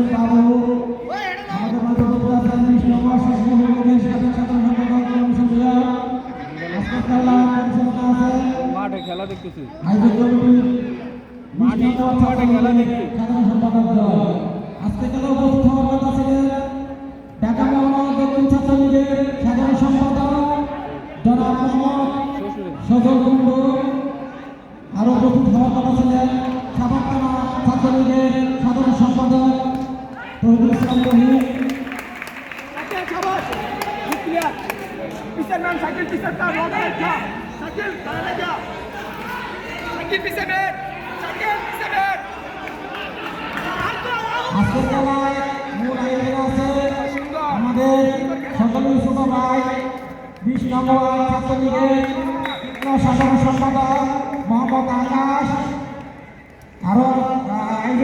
por favor. আছে আমাদের সকলের ছোট ভাই বিশ নম্বর ছাত্রলীগের সাধারণ সম্পাদক মোহাম্মদ আকাশ আরও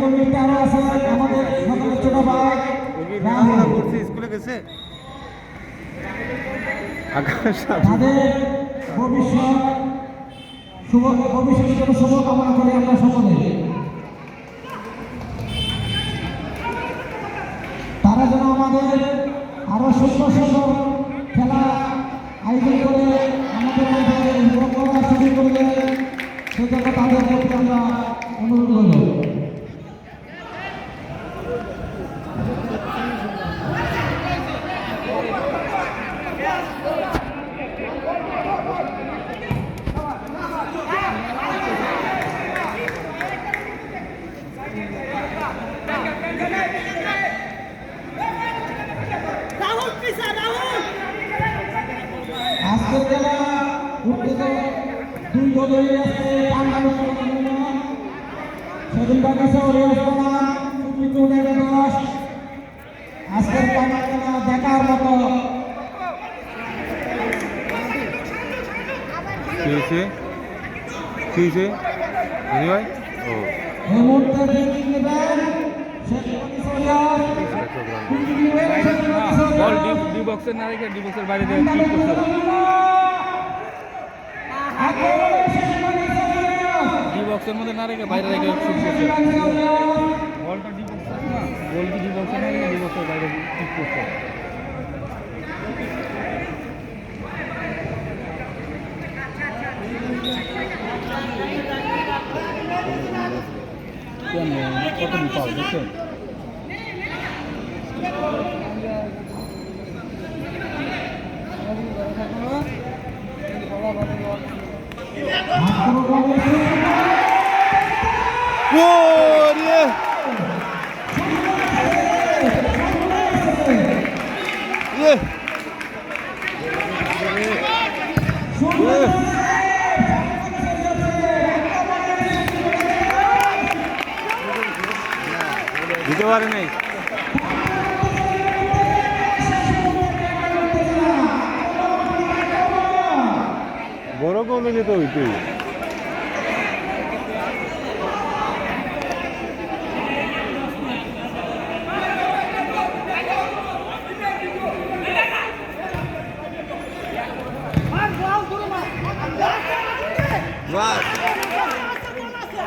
কমিটিতে আরও আছে, আমাদের সকলের ছোট ভাই। রাহুল করছে স্কুলে গেছে। আকাশ ভবিষ্যৎ শুভ ভবিষ্যতের জন্য শুভকামনা করি আমরা সকলে। তারা যেন আমাদের আরও সুন্দর সুন্দর খেলা আয়োজন করে আমাদের মধ্যে উপভোগ করার সুযোগ করলে সেজন্য তাদের প্রতি আমরা অনুরোধ করব। দুই দলে আছে টাঙ্গালো সেদিন বাগাসা ওরে ওসমান সুপ্রিম দশ আজকের টাঙ্গা খেলা দেখার মতো কি হয়েছে কি হয়েছে বুঝি ভাই ও এই মুহূর্তে নেবেন শেখ মনি সরিয়ার বল ডি ডি বক্সের না রেখে ডি বক্সের বাইরে দিয়ে ডি বক্সের মধ্যে না রেখে বাইরে রেখে শুট করছে। বলটা ডি বক্স না? বলটি ডি বক্সে না রেখে ডি বক্সের বাইরে কিক করছে। কত পাও দেখছেন Glória! Yeah. পারে নাই বড় কমে তো হইতেই বাস সুযোগ করে এটা দশ আসলে ছোট আছে ছোট কাছে চলে যাবে কিন্তু সুযোগ করে এটা আসলে হ্যাঁ ভালো।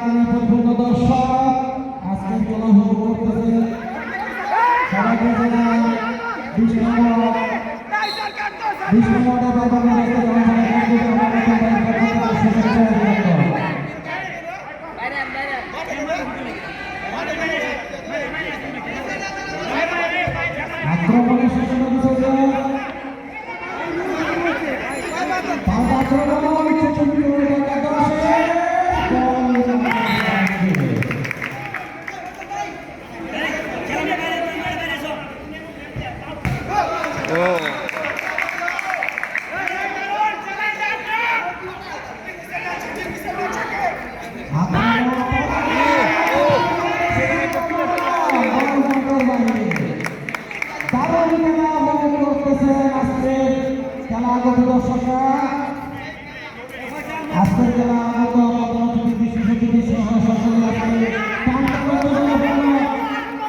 ও আজকের খেলা আগত বিশ্ব সরকারি আসলে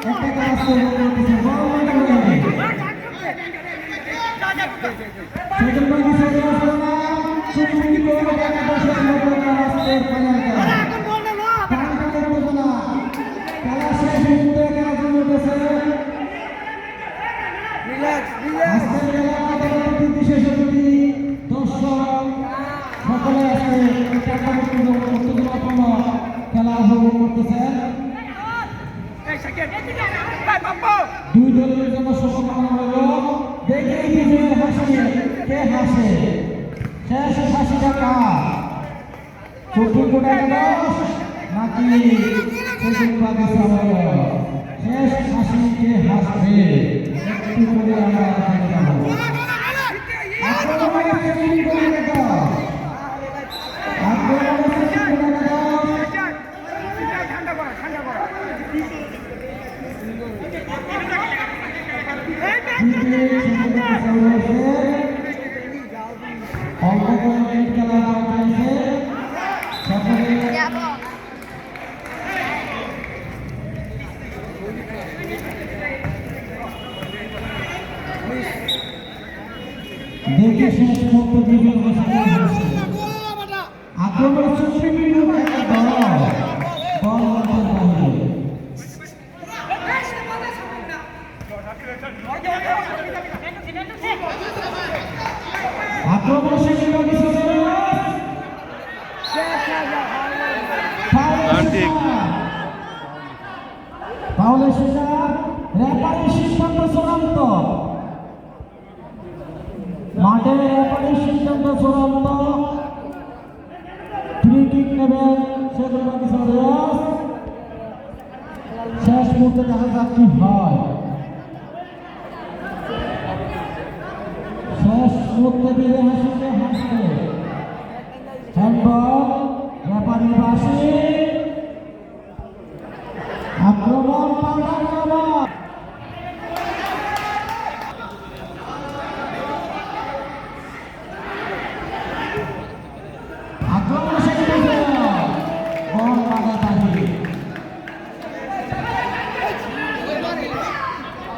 একটা কাজ খেলা উপভোগ করতেছেন দুই দলের জন্য শুভকামনা কে হাসে? শেষ হাসিটা কার চতুর্থ একাদশ নাকি চতুর্থ বিশ্ববিদ্যালয় শেষ হাসি, কে হাসবে? একটু করে আমরা দেখে যাব দেখে শেষ ঘোষণা হয়েছে। আক্রমণ কোর্ট একটা দল। দল আক্রমণ শেষে বাকি। নাসরুল্লাহ ফ্রি কিক নেবেন শেখুল হাদিস রিয়াজ শেষ মুহূর্তে দেখা যাক কি হয়। শেষ মুহূর্তে দিয়ে হাসিতে হাসতে হ্যান্ডবল ব্যাপারী বাসী আক্রমণ